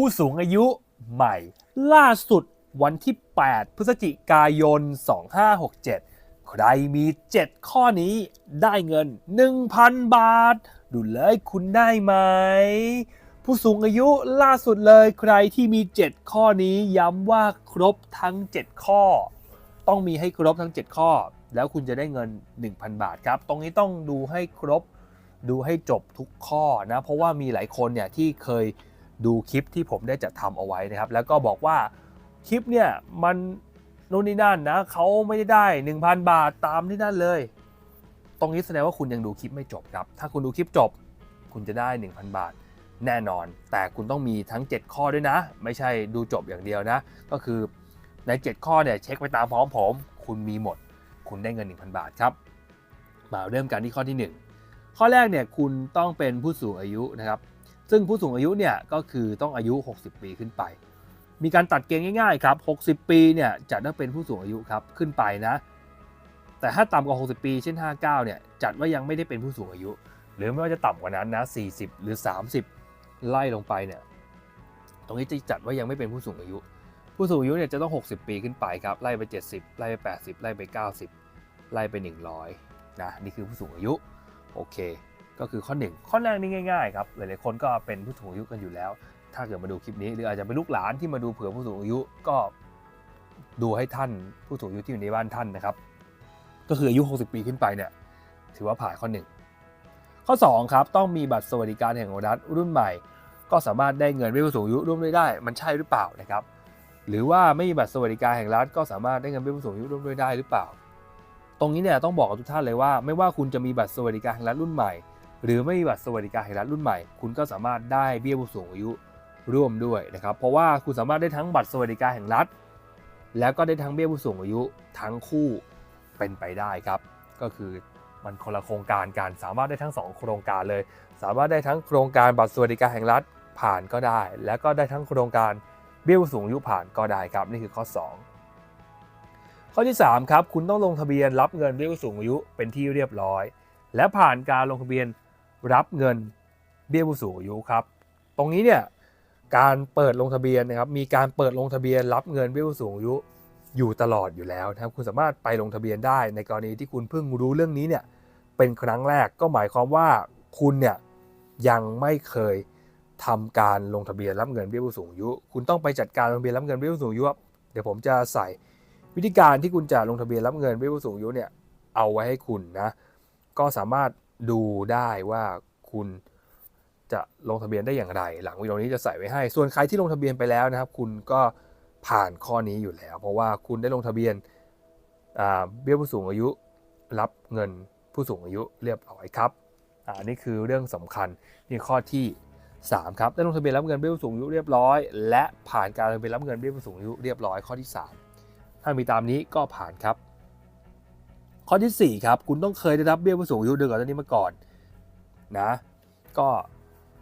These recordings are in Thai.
ผู้สูงอายุใหม่ ล่าสุดวันที่ 8 พฤศจิกายน 2567 ใครมี 7 ข้อนี้ได้เงิน 1,000 บาท ดูเลยคุณได้ไหม ผู้สูงอายุล่าสุดเลยใครที่มี 7 ข้อนี้ย้ำว่าครบทั้ง 7 ข้อ ต้องมีให้ครบทั้ง 7 ข้อ แล้วคุณจะได้เงิน 1,000 บาทครับ ตรงนี้ต้องดูให้ครบดูให้จบทุกข้อนะ เพราะว่ามีหลายคนเนี่ยที่เคย ดูคลิปที่ผมได้จัดทำเอาไว้นะครับ แล้วก็บอกว่าคลิปเนี่ยมันนู่นนี่นั่นนะเขาไม่ได้ได้ 1,000 บาทตามที่นั่นเลย ตรงนี้แสดงว่าคุณยังดูคลิปไม่จบครับ ถ้าคุณดูคลิปจบ คุณจะได้ 1,000 บาทแน่นอน แต่คุณต้องมีทั้ง 7 ข้อด้วยนะ ไม่ใช่ดูจบอย่างเดียวนะ ก็คือใน 7 ข้อเนี่ยเช็คไปตามพร้อมผม คุณมีหมด คุณได้เงิน 1,000 บาทครับ มาเริ่มกันที่ข้อที่ 1 ข้อแรกเนี่ยคุณต้องเป็นผู้สูงอายุนะครับ ซึ่งผู้สูงอายุเนี่ยก็คือต้องอายุ 60 ปีขึ้นไป มีการตัดเกณฑ์ง่ายๆครับ60 ปีเนี่ยจะต้องเป็นผู้สูงอายุครับขึ้นไปนะ แต่ถ้าต่ำกว่า 60 ปีเช่น 59 เนี่ยจัดว่ายังไม่ได้เป็นผู้สูงอายุ หรือไม่ว่าจะต่ำกว่านั้นนะ 40 หรือ 30 ไล่ลงไปเนี่ยตรงนี้จะจัดว่ายังไม่เป็นผู้สูงอายุ ผู้สูงอายุเนี่ยจะต้อง 60 ปีขึ้นไปครับไล่ไป 70 ไล่ไป 80 ไล่ไป 90 ไล่ไป 100นะนี่คือผู้สูงอายุโอเค ก็คือข้อ 1 ข้อแรกนี่ง่ายๆครับหลายๆคนก็เป็นผู้สูงอายุกันอยู่แล้ว ถ้าเกิดมาดูคลิปนี้ หรืออาจจะเป็นลูกหลานที่มาดูเผื่อผู้สูงอายุก็ดูให้ท่านผู้สูงอายุที่อยู่ในบ้านท่านนะครับ ก็คืออายุ 60 ปีขึ้นไปเนี่ยถือว่าผ่านข้อ 1 ข้อ 2 ครับ ต้องมีบัตรสวัสดิการแห่งรัฐรุ่นใหม่ ก็สามารถได้เงินเบี้ยผู้สูงอายุร่วมด้วยได้ มันใช่หรือเปล่านะครับ หรือว่าไม่มีบัตรสวัสดิการแห่งรัฐก็สามารถได้เงินเบี้ยผู้สูงอายุร่วมด้วยได้หรือเปล่า ตรงนี้เนี่ยต้องบอกกับทุกท่านเลยว่า ไม่ว่าคุณจะมีบัตรสวัสดิการแห่งรัฐรุ่นใหม่ หรือไม่มีบัตรสวัสดิการแห่งรัฐรุ่นใหม่ คุณก็สามารถได้เบี้ยผู้สูงอายุร่วมด้วยนะครับ เพราะว่าคุณสามารถได้ทั้งบัตรสวัสดิการแห่งรัฐ แล้วก็ได้ทั้งเบี้ยผู้สูงอายุทั้งคู่เป็นไปได้ครับ ก็คือมันคนละโครงการกันสามารถได้ทั้งสองโครงการเลย สามารถได้ทั้งโครงการบัตรสวัสดิการแห่งรัฐผ่านก็ได้ แล้วก็ได้ทั้งโครงการเบี้ยผู้สูงอายุผ่านก็ได้ครับ นี่คือข้อ 2 ข้อที่ 3 ครับ คุณต้องลงทะเบียนรับเงินเบี้ยผู้สูงอายุเป็นที่เรียบร้อย และผ่านการลงทะเบียน รับเงินเบี้ยผู้สูงอายุครับ ตรงนี้เนี่ยการเปิดลงทะเบียนนะครับมีการเปิดลงทะเบียนรับเงินเบี้ยผู้สูงอายุอยู่ตลอดอยู่แล้วนะครับคุณสามารถไปลงทะเบียนได้ในกรณีที่คุณเพิ่งรู้เรื่องนี้เนี่ยเป็นครั้งแรกก็หมายความว่าคุณเนี่ยยังไม่เคยทำการลงทะเบียนรับเงินเบี้ยผู้สูงอายุ คุณต้องไปจัดการลงทะเบียนรับเงินเบี้ยผู้สูงอายุเดี๋ยวผมจะใส่วิธีการที่คุณจะลงทะเบียนรับเงินเบี้ยผู้สูงอายุเนี่ยเอาไว้ให้คุณนะก็สามารถ ดูได้ว่าคุณจะลงทะเบียนได้อย่างไร หลังวิดีโอนี้จะใส่ไว้ให้ ส่วนใครที่ลงทะเบียนไปแล้วนะครับ คุณก็ผ่านข้อนี้อยู่แล้ว เพราะว่าคุณได้ลงทะเบียนเบี้ยผู้สูงอายุรับเงินผู้สูงอายุเรียบร้อยครับอ่านี่คือเรื่องสำคัญนี่ข้อที่ 3 ครับได้ลงทะเบียนรับเงินเบี้ยผู้สูงอายุเรียบร้อย และผ่านการลงทะเบียนรับเงินเบี้ยผู้สูงอายุเรียบร้อยข้อที่ 3 ถ้ามีตามนี้ก็ผ่านครับ ข้อทีสี่ 4 ครับ คุณต้องเคยได้รับเบี้ยผู้สูงอายุเดือนก่อนหน้านี้มาก่อนนะ ก็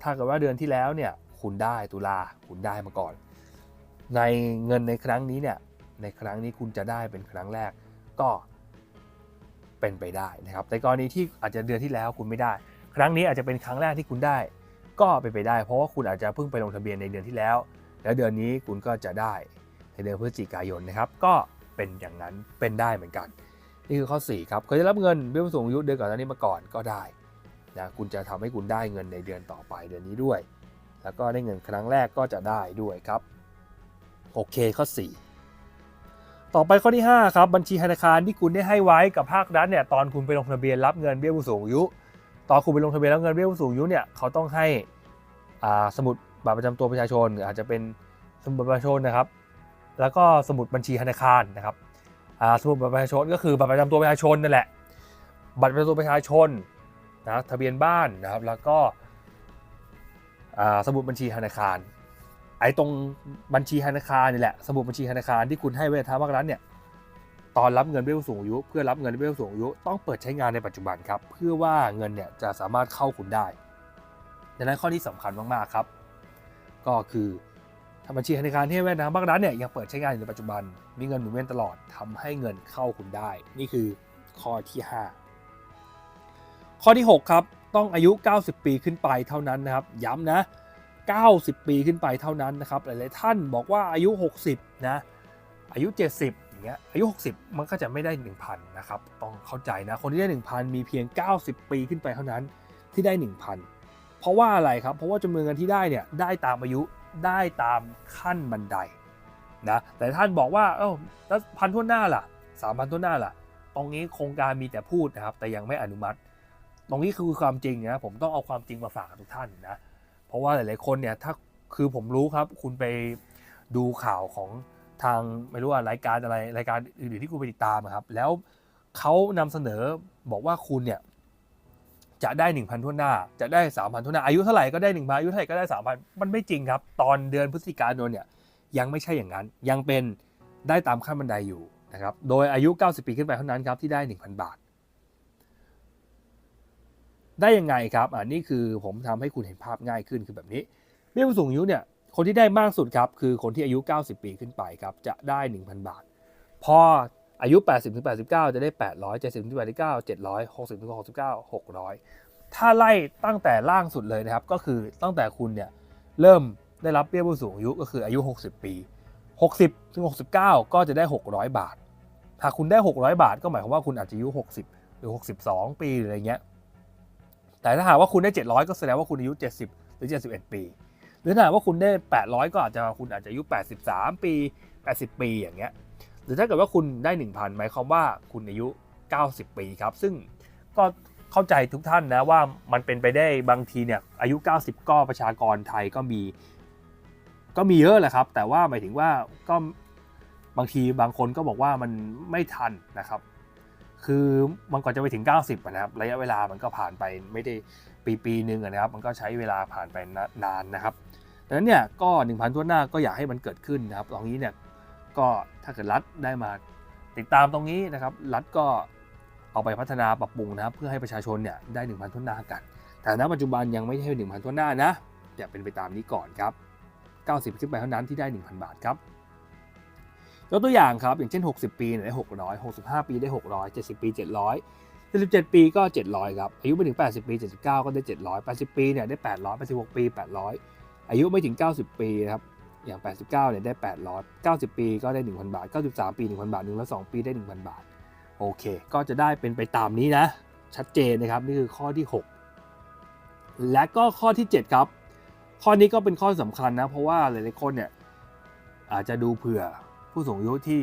ถ้าเกิดว่าเดือนที่แล้วเนี่ย คุณได้ตุลาคุณได้มาก่อน ในเงินในครั้งนี้เนี่ย ในครั้งนี้คุณจะได้เป็นครั้งแรกก็เป็นไปได้นะครับแต่กรณีที่อาจจะเดือนที่แล้วคุณไม่ได้ ครั้งนี้อาจจะเป็นครั้งแรกที่คุณได้ ก็เป็นไปได้ เพราะว่าคุณอาจจะเพิ่งไปลงทะเบียนในเดือนที่แล้ว แล้วเดือนนี้คุณก็จะได้ในเดือนพฤศจิกายนนะครับ ก็เป็นอย่างนั้นเป็นได้เหมือนกัน นี่คือข้อ 4 ครับเคยได้รับเงินเบี้ยผู้สูงอายุเดือนก่อนหน้านี้มาก่อนก็ได้นะคุณจะทำให้คุณได้เงินในเดือนต่อไปเดือนนี้ด้วย แล้วก็ได้เงินครั้งแรกก็จะได้ด้วยครับโอเคข้อ 4 ต่อไปข้อที่ 5 ครับ บัญชีธนาคารที่คุณได้ให้ไว้กับภาครัฐเนี่ยตอนคุณไปลงทะเบียนรับเงินเบี้ยผู้สูงอายุตอนคุณไปลงทะเบียนรับเงินเบี้ยผู้สูงอายุเนี่ยเขาต้องให้สมุดบัตรประจำตัวประชาชนหรืออาจจะเป็นสมุดประชาชนนะครับ แล้วก็สมุดบัญชีธนาคารนะครับ สมุดบัตรประชาชนก็คือบัตรประจำตัวประชาชนนั่นแหละ บัตรประจำตัวประชาชนนะทะเบียนบ้านนะครับแล้วก็สมุดบัญชีธนาคาร ไอ้ตรงบัญชีธนาคารนี่แหละสมุดบัญชีธนาคารที่คุณให้ไว้ทางภาครัฐเนี่ยตอนรับเงินเบี้ยผู้สูงอายุ เพื่อรับเงินเบี้ยผู้สูงอายุต้องเปิดใช้งานในปัจจุบันครับเพื่อว่าเงินเนี่ยจะสามารถเข้าคุณได้ดังนั้นข้อที่สำคัญมากๆครับ ก็คือ ถ้าบัญชีธนาคารที่ให้ไว้ทางภาครัฐเนี่ยยังเปิดใช้งานอยู่ในปัจจุบัน มีเงินหมุนเวียนตลอดทำให้เงินเข้าคุณได้ นี่คือข้อที่ 5 ข้อที่ 6 ครับต้องอายุ 90 ปีขึ้นไปเท่านั้นนะครับ ย้ำนะ 90 ปีขึ้นไปเท่านั้นนะครับ หลาย ๆ ท่านบอกว่าอายุ 60 นะ อายุ 70 อย่างเงี้ย อายุ 60 มันก็จะไม่ได้ 1,000 นะครับ ต้องเข้าใจนะ คนที่ได้ 1,000 มีเพียง 90 ปีขึ้นไปเท่านั้นที่ได้ 1,000 เพราะว่าอะไรครับ เพราะว่าจำนวนเงินที่ได้เนี่ย ได้ตามอายุ ได้ตามขั้นบันไดนะแต่ท่านบอกว่าเอ้าแล้วพันทั่วหน้าล่ะสามพันทั่วหน้าล่ะ ตรงนี้โครงการมีแต่พูดนะครับ แต่ยังไม่อนุมัติ ตรงนี้คือความจริงนะผมต้องเอาความจริงมาฝากทุกท่านนะเพราะว่าหลายๆคนเนี่ยถ้าคือผมรู้ครับ คุณไปดูข่าวของทางไม่รู้ว่ารายการอะไรรายการอื่นๆที่คุณไปติดตามครับ แล้วเขานำเสนอบอกว่าคุณเนี่ย จะได้ 1,000ทั่วหน้า จะได้ 3,000ทั่วหน้า อายุเท่าไหร่ก็ได้1,000อายุเท่าไหร่ก็ได้ 3,000 มันไม่จริงครับ ตอนเดือนพฤศจิกายนเนี่ยยังไม่ใช่อย่างนั้น ยังเป็นได้ตามขั้นบันไดอยู่นะครับ โดยอายุ 90 ปีขึ้นไปเท่านั้นครับที่ได้ 1,000 บาท ได้ยังไงครับอ่านี่คือผมทำให้คุณเห็นภาพง่ายขึ้นคือแบบนี้ เบี้ยผู้สูงอายุเนี่ยคนที่ได้มากสุดครับคือคนที่อายุ 90 ปีขึ้นไปครับจะได้ 1,000 บาท พอ อายุ 80ถึง89 จะได้ 800 70ถึง89 700 60ถึง69 600 ถ้าไล่ตั้งแต่ล่างสุดเลยนะครับ ก็คือตั้งแต่คุณเนี่ยเริ่มได้รับเบี้ยผู้สูงอายุก็คืออายุ 60 ปี 60ถึง69 ก็จะได้ 600 บาทหากคุณได้ 600 บาท ก็หมายความว่าคุณอาจจะอายุ 60 หรือ 62 ปีหรืออะไรเงี้ย แต่ถ้าหากว่าคุณได้ 700 ก็แสดงว่าคุณอายุ 70 หรือ 71 ปี หรือถ้าหากว่าคุณได้ 800 ก็อาจจะคุณอาจจะอายุ 83 ปี 80 ปีอย่างเงี้ย หรือถ้าเกิดว่าคุณได้ 1,000 หมายความว่าคุณอายุ 90 ปีครับ ซึ่งก็เข้าใจทุกท่านนะว่ามันเป็นไปได้บางทีเนี่ยอายุ 90 ก็ประชากรไทยก็มี ก็มีเยอะแหละครับ แต่ว่าหมายถึงว่าก็บางทีบางคนก็บอกว่ามันไม่ทันนะครับ คือมันก่อนจะไปถึง 90นะครับระยะเวลามันก็ผ่านไปไม่ได้ปีปีหนึ่งนะครับ มันก็ใช้เวลาผ่านไปนานนะครับดังนั้นเนี่ยก็ 1,000ทั่วหน้าก็อยากให้มันเกิดขึ้นนะครับตรงนี้เนี่ย ก็ถ้าเกิดรัฐได้มาติดตามตรงนี้นะครับ รัฐก็เอาไปพัฒนาปรับปรุงนะครับเพื่อให้ประชาชนเนี่ยได้ 1,000ทั่วหน้ากัน แต่ณปัจจุบันยังไม่ใช่1,000ทั่วหน้านะจะเป็นไปตามนี้ก่อนครับ 90ขึ้นไปเท่านั้นที่ได้ 1,000 บาทครับยกตัวอย่างครับ อย่างเช่น 60 ปีเนี่ยได้ 600 65 ปีได้ 600 70 ปี 700 77 ปีก็ 700 ครับ อายุไม่ถึง 80 ปี 79 ก็ได้ 700 80 ปีเนี่ยได้ 800 86 ปี 800 อายุไม่ถึง 90 ปีนะครับ อย่าง 89เนี่ยได้800 90 ปีก็ได้ 1,000 บาท 93 ปี 1,000 บาท102ปีได้ 1,000 บาท โอเค ก็จะได้เป็นไปตามนี้นะ ชัดเจนนะครับ นี่คือข้อที่ 6 และก็ข้อที่ 7 ครับ ข้อนี้ก็เป็นข้อสำคัญนะ เพราะว่าหลายๆคนเนี่ยอาจจะดูเผื่อผู้สูงอายุที่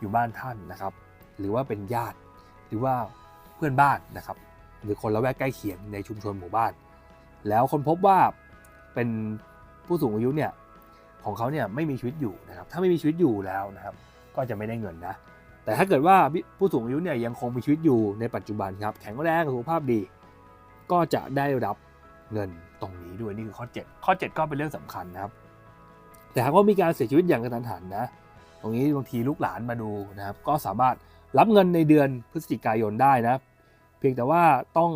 อยู่บ้านท่านนะครับ หรือว่าเป็นญาติ หรือว่าเพื่อนบ้านนะครับ หรือคนละแวกใกล้เคียงในชุมชนหมู่บ้าน แล้วคนพบว่าเป็นผู้สูงอายุเนี่ย ของเขาเนี่ยไม่มีชีวิตอยู่นะครับ ถ้าไม่มีชีวิตอยู่แล้วนะครับ ก็จะไม่ได้เงินนะ แต่ถ้าเกิดว่าผู้สูงอายุเนี่ยยังคงมีชีวิตอยู่ในปัจจุบันครับ แข็งแรงสุขภาพดี ก็จะได้รับเงินตรงนี้ด้วยนี่คือข้อ 7 ข้อ 7 ก็เป็นเรื่องสำคัญนะครับ แต่หากว่ามีการเสียชีวิตอย่างกระทันหันนะ ตรงนี้บางทีลูกหลานมาดูนะครับ ก็สามารถรับเงินในเดือนพฤศจิกายนได้นะเพียงแต่ว่าต้อง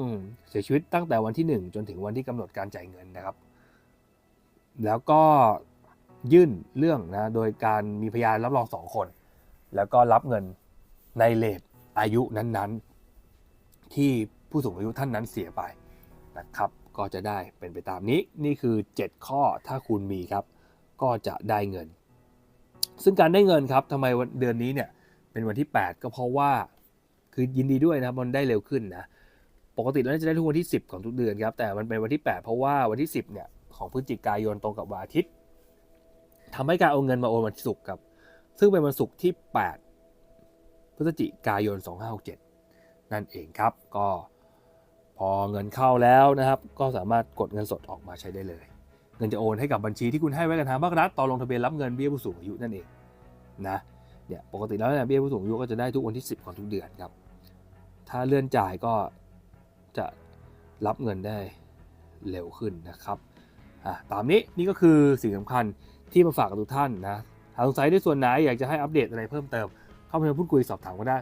เสียชีวิตตั้งแต่วันที่ 1 จนถึงวันที่กำหนดการจ่ายเงินนะครับ แล้วก็ ยื่นเรื่องนะโดยการมีพยานรับรองสองคน แล้วก็รับเงินในเลทอายุนั้นๆ ที่ผู้สูงอายุท่านนั้นเสียไปนะครับก็จะได้เป็นไปตามนี้นี่คือ 7 ข้อถ้าคุณมีครับ ก็จะได้เงิน ซึ่งการได้เงินครับทำไมวันเดือนนี้เนี่ยเป็นวันที่ 8 ก็เพราะว่าคือยินดีด้วยนะครับมันได้เร็วขึ้นนะปกติแล้วจะได้ทุกวันที่ 10 ของทุกเดือนครับแต่มันเป็นวันที่ 8 เพราะว่าวันที่ 10เนี่ยของพฤศจิกายนตรงกับวันอาทิตย์ ทำให้การเอาเงินมาโอนวันศุกร์ครับ ซึ่งเป็นวันศุกร์ที่ 8 พฤศจิกายน 2567 นั่นเองครับ ก็พอเงินเข้าแล้วนะครับ ก็สามารถกดเงินสดออกมาใช้ได้เลย เงินจะโอนให้กับบัญชีที่คุณให้ไว้กับทางภาครัฐตอนลงทะเบียนรับเงินเบี้ยผู้สูงอายุนั่นเองนะเนี่ยปกติแล้วเนี่ยเบี้ยผู้สูงอายุก็จะได้ทุกวันที่ 10 ของทุกเดือนครับ ถ้าเลื่อนจ่ายก็จะรับเงินได้เร็วขึ้นนะครับอะตามนี้นี่ก็คือสิ่งสำคัญ ที่มาฝากกับทุกท่านนะหากสงสัยในส่วนไหนอยากจะให้อัปเดตอะไรเพิ่มเติมเข้ามาพูดคุยสอบถามก็ได้